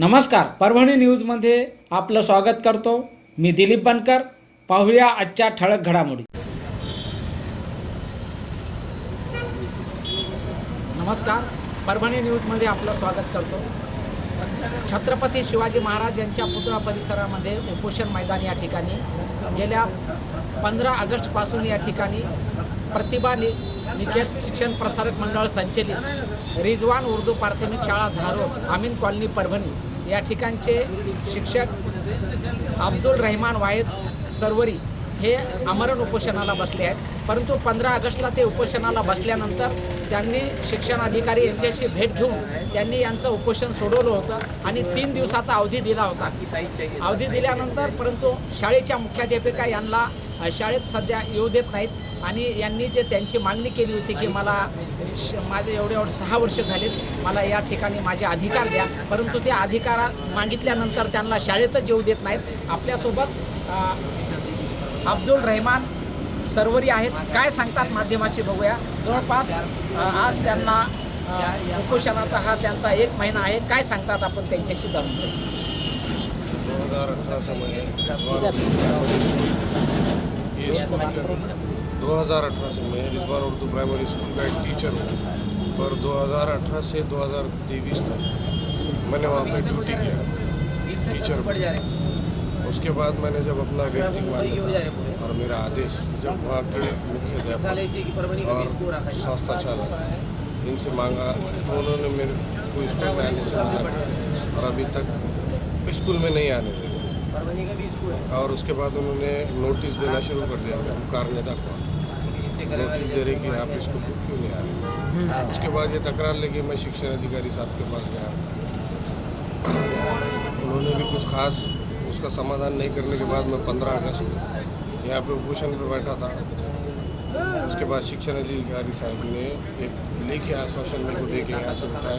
नमस्कार परभणी न्यूजमध्ये आपलं स्वागत करतो. मी दिलीप बनकर. पाहूया आजच्या ठळक घडामोडी. नमस्कार परभणी न्यूजमध्ये आपलं स्वागत करतो. छत्रपती शिवाजी महाराज यांच्या पुतळा परिसरामध्ये उपोषण मैदान या ठिकाणी. गेल्या पंधरा ऑगस्टपासून या ठिकाणी प्रतिभा नि निकेत शिक्षण प्रसारक मंडळ संचलित रिजवान उर्दू प्राथमिक शाळा धारोड आमीन कॉलनी परभणी. या ठिकाणचे शिक्षक अब्दुल रहमान वाहेद सरवरी हे आमरण उपोषणाला बसले आहेत. परंतु पंधरा ऑगस्टला ते उपोषणाला बसल्यानंतर त्यांनी शिक्षण अधिकारी यांच्याशी भेट घेऊन त्यांनी यांचं उपोषण सोडवलं होतं आणि तीन दिवसाचा अवधी दिला होता. अवधी दिल्यानंतर परंतु शाळेच्या मुख्याध्यापिका यांना शाळेत सध्या येऊ देत नाहीत. आणि यांनी जे त्यांची मागणी केली होती की मला श माझे एवढे एवढे सहा वर्ष झालेत मला या ठिकाणी माझे अधिकार द्या. परंतु त्या अधिकार मागितल्यानंतर त्यांना शाळेतच येऊ देत नाहीत. आपल्यासोबत अब्दुल रहमान सर्वरी आहेत. काय सांगतात माध्यमाशी बघूया. जवळपास आज त्यांना उपोषणाचा हा त्यांचा एक महिना आहे. काय सांगतात आपण त्यांच्याशी जाणून दोन हज़ार अठरा ये दो हज़ार अठारह से मैं रिजवान उर्दू प्राइमरी स्कूल का एक टीचर हूँ। पर 2018 से 2023 तक मैंने वहाँ पे ड्यूटी किया। टीचर उसके बाद मैंने जब अपना व्यक्ति मान्यता और मेरा आदेश, जब वहाँ के मुख्य और संस्थाचालक इनसे मांगा तो उन्होंने मेरे को स्कूल में आने से मना और अभी तक स्कूल में नहीं आने देंगे और उसके बाद उन्होंने नोटिस देना शुरू कर दिया कार नेता को नोटिस दे रही कि आप इसको बुक क्यों नहीं आ रहे उसके बाद ये तकरार लेके मैं शिक्षण अधिकारी साहब के पास गया। उन्होंने भी कुछ खास उसका समाधान नहीं करने के बाद मैं पंद्रह अगस्त को यहाँ पे उपोषण पर बैठा था। उसके बाद शिक्षण अधिकारी साहब ने एक लेके आश्वासन मेरे को दे के यहाँ से उठाया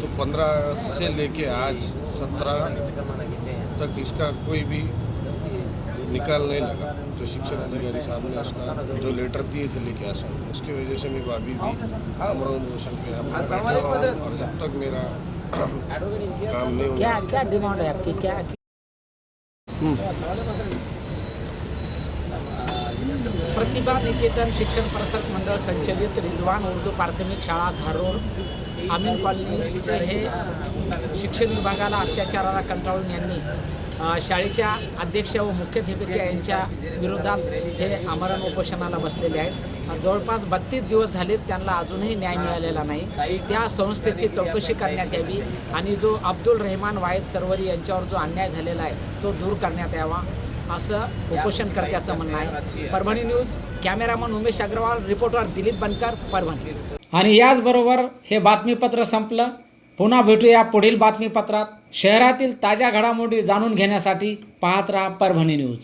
तो पंद्रह से लेके आज सत्रह तक इसका कोई भी निकाल नहीं लगा। जो शिक्षण अधिकारी साहब ने उसका जो लेटर दिए थे लेके आश्वासन उसकी। वजह से मेरे को अभी भी अमरोन मोशन पे पे बैठा हुआ हूँ, और जब तक मेरा काम नहीं होगा। क्या डिमांड है आपकी? क्या प्रतिभा निकेतन शिक्षण प्रसारक मंडळ संचलित रिजवान उर्दू प्राथमिक शाळा धारोड आमीन कॉलनीचे हे शिक्षण विभागाला अत्याचाराला कंटाळून यांनी शाळेच्या अध्यक्ष व मुख्याध्यापिका यांच्या विरोधात हे आमरण उपोषणाला बसलेले आहेत. जवळपास बत्तीस दिवस झालेत त्यांना अजूनही न्याय मिळालेला नाही. त्या संस्थेची चौकशी करण्यात यावी आणि जो अब्दुल रहमान वायद सरवरी यांच्यावर जो अन्याय झालेला आहे तो दूर करण्यात यावा. असं उपोषणकर्त्याचं म्हणणं आहे. Parbhani news cameraman Umesh Agarwal reporter Dilip Bankar Parbhani. आणि याचबरोबर हे बातमीपत्र संपलं. पुन्हा भेटूया पुढील बातमीपत्रात. शहरातील ताज्या घडामोडी जाणून घेण्यासाठी पाहत राहा परभणी न्यूज.